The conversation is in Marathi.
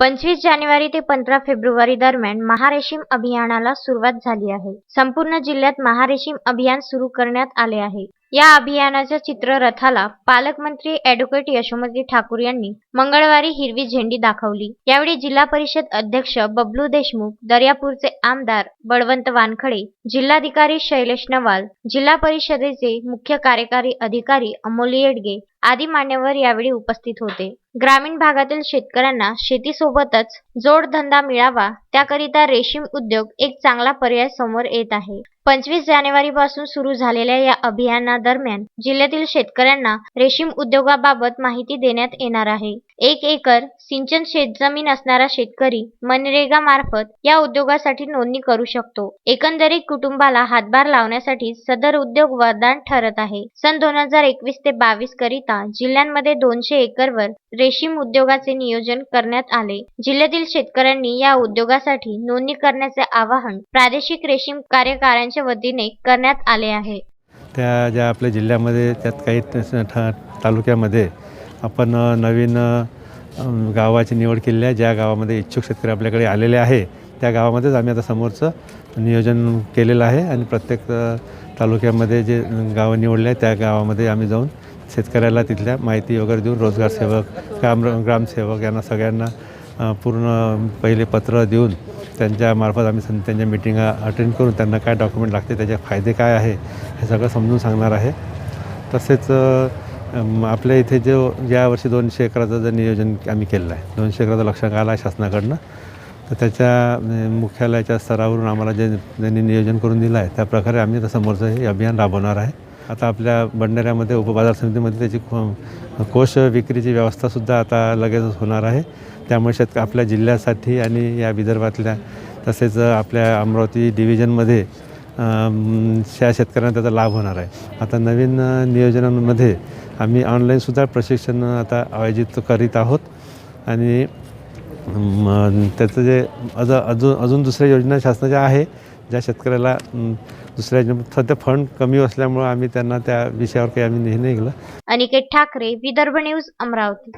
पंचवीस जानेवारी ते पंधरा फेब्रुवारी दरम्यान महारेशीम अभियानाला सुरुवात झाली आहे. संपूर्ण जिल्ह्यात महारेशीम अभियान सुरू करण्यात आले आहे. या अभियानाच्या चित्ररथाला पालकमंत्री ॲडव्होकेट यशोमती ठाकूर यांनी मंगळवारी हिरवी झेंडी दाखवली. यावेळी जिल्हा परिषद अध्यक्ष बबलू देशमुख दर्यापूरचे आमदार बळवंत वानखडे जिल्हाधिकारी शैलेश नवाल जिल्हा परिषदेचे मुख्य कार्यकारी अधिकारी अमोल येडगे आदी मान्यवर यावेळी उपस्थित होते. ग्रामीण भागातील शेतकऱ्यांना शेतीसोबतच जोडधंदा मिळावा त्याकरिता रेशीम उद्योग एक चांगला पर्याय समोर येत आहे. पंचवीस जानेवारी पासून सुरू झालेल्या या अभियानादरम्यान जिल्ह्यातील शेतकऱ्यांना रेशीम उद्योगाबाबत माहिती देण्यात येणार आहे. एक एकर सिंचन शेतजमीन असणारा शेतकरी मनरेगा मार्फत या उद्योगासाठी नोंदणी करू शकतो. एकंदरीत कुटुंबाला हातभार लावण्यासाठी सदर उद्योग वरदान ठरत आहे. सन दोन हजार एकवीस ते बावीस करिता जिल्ह्यांमध्ये दोनशे एकरवर रेशीम उद्योगाचे नियोजन करण्यात आले. जिल्ह्यातील शेतकऱ्यांनी या उद्योगासाठी नोंदणी करण्याचे आवाहन प्रादेशिक रेशीम कार्यकाऱ्यांच्या वतीने करण्यात आले आहे. त्या ज्या आपल्या जिल्ह्यामध्ये त्यात काही ठा तालुक्यामध्ये आपण नवीन गावाची निवड केलेली आहे. ज्या गावामध्ये इच्छुक शेतकरी आपल्याकडे आलेले आहे त्या गावामध्येच आम्ही आता समोरचं नियोजन केलेलं आहे आणि प्रत्येक तालुक्यामध्ये जे गावं निवडले आहे त्या गावामध्ये आम्ही जाऊन शेतकऱ्याला तिथल्या माहिती वगैरे देऊन रोजगार सेवक ग्राम ग्रामसेवक यांना सगळ्यांना पूर्ण पहिले पत्र देऊन त्यांच्यामार्फत आम्ही सं- त्यांच्या मिटिंगा अटेंड करून त्यांना काय डॉक्युमेंट लागते त्याचे फायदे काय आहे हे सगळं समजून सांगणार आहे. तसेच आपल्या इथे जो यावर्षी दोनशे एकराचं जे नियोजन आम्ही केलेलं आहे दोनशे एकराचं लक्षात आलं आहे शासनाकडनं तर त्याच्या मुख्यालयाच्या स्तरावरून आम्हाला जे त्यांनी नियोजन करून दिलं आहे त्याप्रकारे आम्ही आता समोरचं हे अभियान राबवणार आहे. आता आपल्या बंडाऱ्यामध्ये उपबाजार समितीमध्ये त्याची को- कोश विक्रीची व्यवस्थासुद्धा आता लगेचच होणार आहे. त्यामुळे शेत आपल्या जिल्ह्यासाठी आणि या विदर्भातल्या तसेच आपल्या अमरावती डिव्हिजनमध्ये त्या शेतकऱ्यांना त्याचा लाभ होणार आहे. आता नवीन नियोजनांमध्ये आम्ही ऑनलाईनसुद्धा प्रशिक्षण आता आयोजित करीत आहोत. आणि त्याचं जे अज अजून अजून दुसऱ्या योजना शासनाच्या आहे ज्या शेतकऱ्याला दुसऱ्या सध्या फंड कमी असल्यामुळं आम्ही त्यांना त्या विषयावर काही आम्ही निर्णय घेतला. अनिकेत ठाकरे विदर्भ न्यूज अमरावती.